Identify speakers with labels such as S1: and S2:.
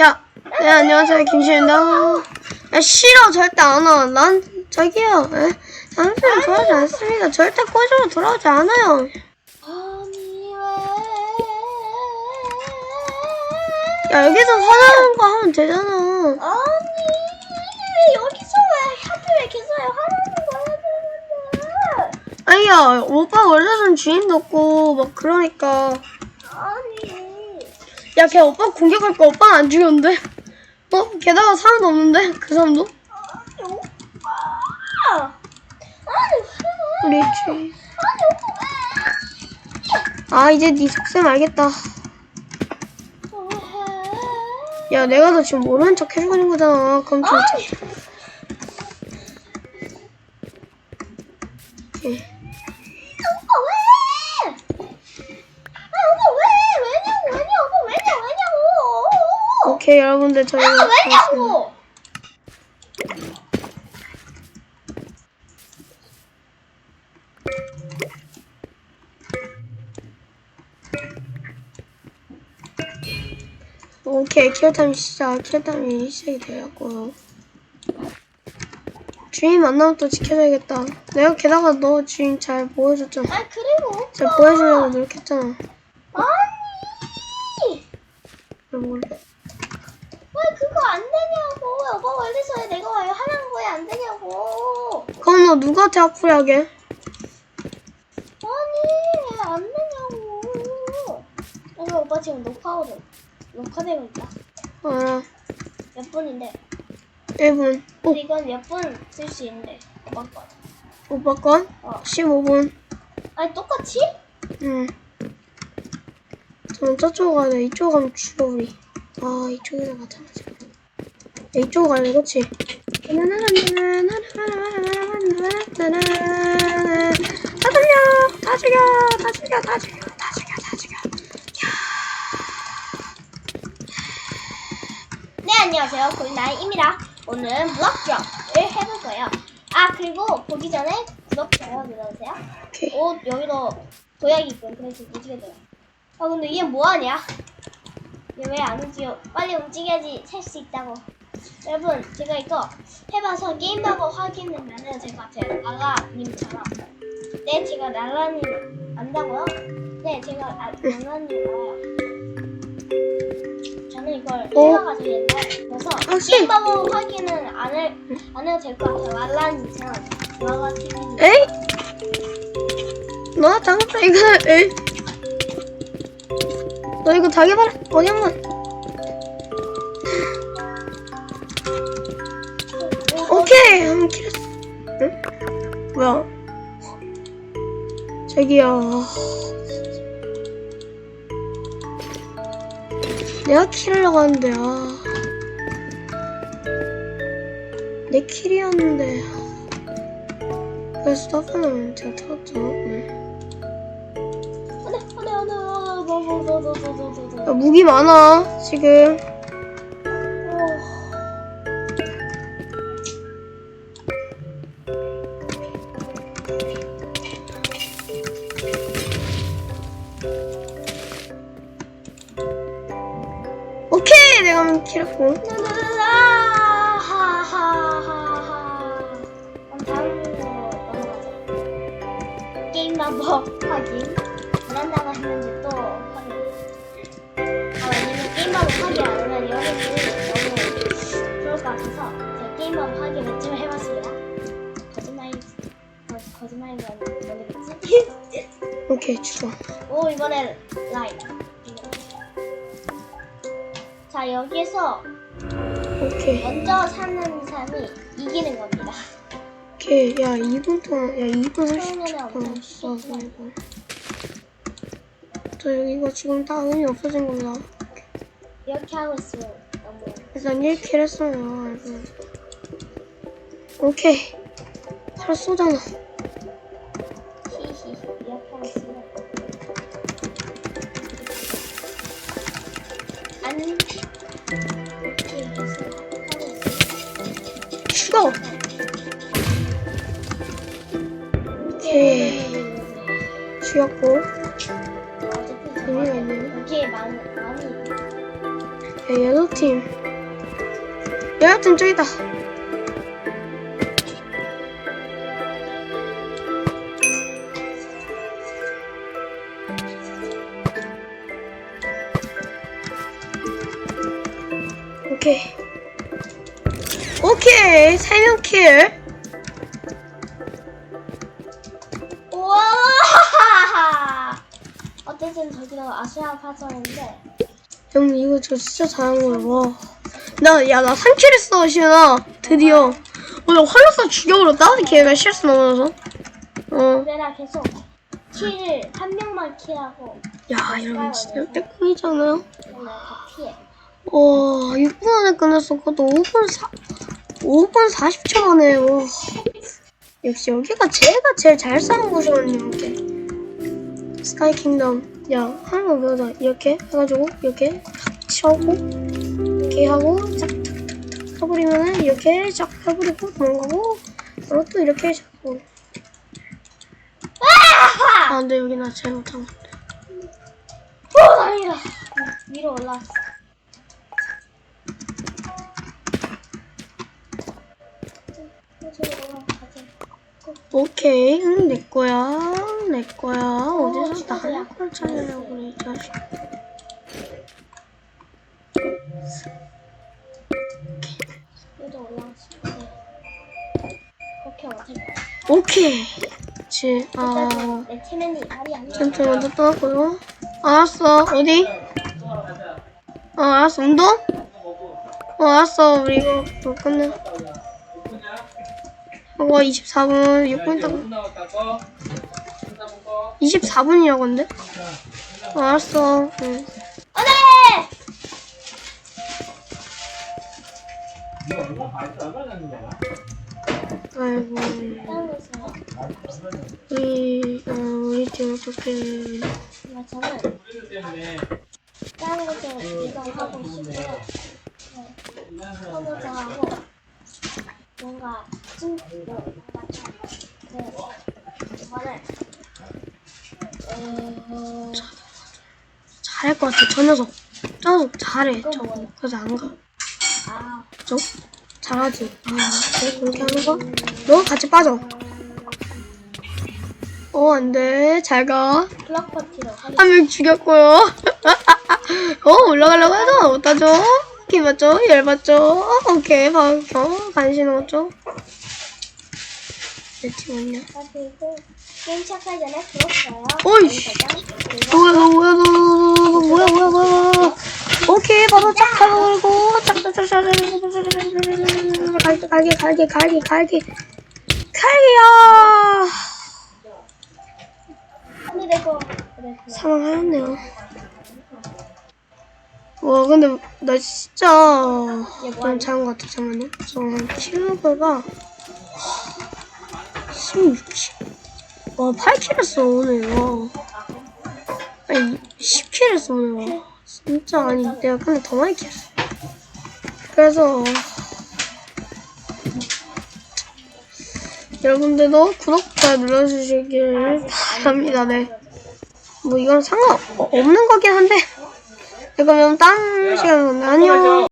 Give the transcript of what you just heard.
S1: 야, 네, 안녕하세요. 김시입니다. 야, 싫어. 절대 안 와. 난, 저기요. 예? 당신은 좋아하지 않습니다. 절대 꼬집어 돌아오지 않아요.
S2: 왜?
S1: 야, 여기서 화나는 거 하면 되잖아.
S2: 아니 왜 여기서 왜 하필 왜 계속 화나는 거야?
S1: 아니야, 오빠 원래 는 주인도 없고, 막 그러니까. 야, 걔 오빠 공격할 거 오빠는 안 죽였는데? 어? 게다가 사람도 없는데? 그 사람도?
S2: 오빠?
S1: 우리
S2: 오빠 왜?
S1: 아, 이제 네 속셈 알겠다.
S2: 왜?
S1: 야, 내가 너 지금 모르는 척 해주고 있는 거잖아. 그럼 좀.
S2: 아니
S1: 오케이, 여러분들, 저희.
S2: 아 왜냐고?
S1: 오케이, 키어타임 시작. 키어타임이 시작이 되었고. 주인 만나면 또 지켜줘야겠다. 내가 게다가 너 주인 잘 보여줬잖아.
S2: 아 그리고
S1: 잘 보여주려고 노력했잖아.
S2: 아니
S1: 모르
S2: 왜 그거 안 되냐고 오빠 원래서 왜 내가 왜 하는 거야 안 되냐고
S1: 그럼 너 누구한테 악플이 하게?
S2: 아니 왜안 되냐고 오늘 오빠 지금 녹화하거든 녹화되고 있다
S1: 알아.
S2: 몇 분인데
S1: 1분. 오,
S2: 근데 이건 몇 분 쓸 수 있는데 오빠 거
S1: 오빠 건?
S2: 어.
S1: 15분.
S2: 아니 똑같이?
S1: 응. 저는 저쪽 가야 돼. 이쪽 가면 죽어, 우리. 아, 이쪽에서 마찬가지. 야, 이쪽 가야 돼, 그치? 다 죽여! 다 죽여! 다 죽여! 다 죽여!
S2: 네 안녕하세요 고인나이입니다 오늘은 블럭드rop을 해볼 거예요 아 그리고 보기 전에 구독 좋아요 눌러주세요. 옷 여기도 도약이 있고 그래서 무지개 돼요 아 근데 얘 뭐하냐 얘왜안 움직여 빨리 움직여야지 살수 있다고 여러분 제가 이거 해봐서 게임하고 확인하면 될것 같아요 아가님처럼 네 제가 날라님 안다고요? 네 제가 아, 날라님 알아요 저는 이걸
S1: 어?
S2: 해봐가지고 옛날에 그래서
S1: 아, 씨.
S2: 게임하고 확인은 안, 해, 안 해도 될 것 같아요 날라님처럼 아가 TV
S1: 에이? 너 잠깐 이거 에이? 너 이거 다 개발 어디 한번 오케이 한번 킬했어 응? 뭐야 저기요 내가 킬하려고 하는데 아. 내 킬이었는데 그래서 스타프는 제가 털었죠 응. 야, 무기 많아 지금. 오케이 내가 한번 킬했고.
S2: 하하하하 다음으로 넘어가자 게임 방법 확인 지난다가 했는데 또 게임 방법 확인 안 하면 여러분들이 너무 그럴 것 같아서 제가 게임 방법 확인 몇점 해봤습니다. 거짓말이 거, 거짓말인 거 모르겠지?
S1: 오케이 좋아.
S2: 오 이번엔 라이브 자 여기에서
S1: 오케이.
S2: 먼저 사는 사람이 이기는 겁니다.
S1: 오케이. 야 2분 동안 야 2분
S2: 처음에는
S1: 30초
S2: 엄청
S1: 있어
S2: 쉽지만.
S1: 이거. 저 이거 지금 다 의미 없어진 겁니다
S2: 이렇게 하고 있으면 너무.
S1: 일단 1킬 했어요. 이거 오케이. 서로 쏘잖아.
S2: 히히 이렇게 하고 있으면 안 이렇게 계속 하고
S1: 죽어! 오케이. 죽였고.
S2: 어차피
S1: 있네.
S2: 여기에 많이 많이
S1: 도 여자팀. 여자팀 저기다. 오케이. 오케이. 세명 킬.
S2: 우와! 어쨌든 저기도 아시아 파전인데
S1: 형 이거 저 진짜 잘한 거야. 와. 나, 야, 나 3킬 했어, 시연아. 드디어. 어, 나 활로서 죽여버렸다? 걔가 실수 넘어져서. 어.
S2: 내가 계속 킬을 한 명만 킬하고
S1: 야, 이러면 진짜 빼꼼이잖아.
S2: 맨날 다 피해.
S1: 와, 6분 안에 끝났어. 그것도 5분 4, 5분 40초 만에. 와. 역시 여기가 제가 제일 잘 싸는 곳이거든요, 이렇게. 스카이 킹덤. 야, 하나만 배우자. 이렇게 해가지고, 이렇게 탁 치우고, 이렇게 하고, 쫙, 탁, 탁, 탁 해버리면은, 이렇게 쫙 해버리고, 도망가고, 그리고 또 이렇게 잡고. 아, 근데 여기 나 잘못한 거.
S2: 오, 다행이다. 위로 올라왔어.
S1: 오케이, 응, 내 거야, 내 거야. 어디서 나를 걸 찾으려고 그래, 이 자식. 오케이. 지, 아. 쌤쌤 먼저 떠났고요. 알았어, 어디? 어, 알았어, 운동? 어, 알았어, 우리 이거, 이거 끝내. 어, 24분, 6분 있다가. 24분이라고 근데? 어, 알았어, 응.
S2: 안돼!
S1: 아이고.
S2: 거?
S1: 우리, 어, 우리 팀 어떻게.
S2: 아, 저는 다른 것도 이동하고 싶고요. 네. 선호도 하고 뭔가 찐 뭔가 그 이거를 어,
S1: 잘할 것 같아, 저 녀석. 저 녀석 잘해, 저거. 그래서 안 가.
S2: 아
S1: 저 잘하지. 아, 그래, 그렇게 하는 거? 너 같이 빠져. 어, 안 돼. 잘 가.
S2: 블럭 파티로 하겠습니다.
S1: 한명 죽였고요. 어, 올라가려고 해도 못하죠? 기 맞죠? 열 맞죠? 오케이, 방금 간신 넣었죠? 내 팀은요?
S2: 아, 게임 시작하기 전에. 알림 설정,
S1: 뭐야, 너 뭐야, 너, 뭐야, 뭐야, 뭐야. 오케이, 바로 쫙, 쫙, 갈게, 갈게, 갈게, 갈게, 갈게.
S2: 그래.
S1: 사망하였네요. 와, 근데, 나 진짜, 좀 잘한 것 같아, 잠깐만요. 저한 킬로그가 16킬. 와, 8킬 했어, 오늘, 와. 아니, 10킬 했어, 오늘, 와. 진짜, 아니, 내가 근데 더 많이 킬했어. 그래서, 여러분들도 구독자 눌러주시길 바랍니다, 네. 뭐, 이건 상관없는 거긴 한데. 네, 그러면 다른 시간에. 안녕.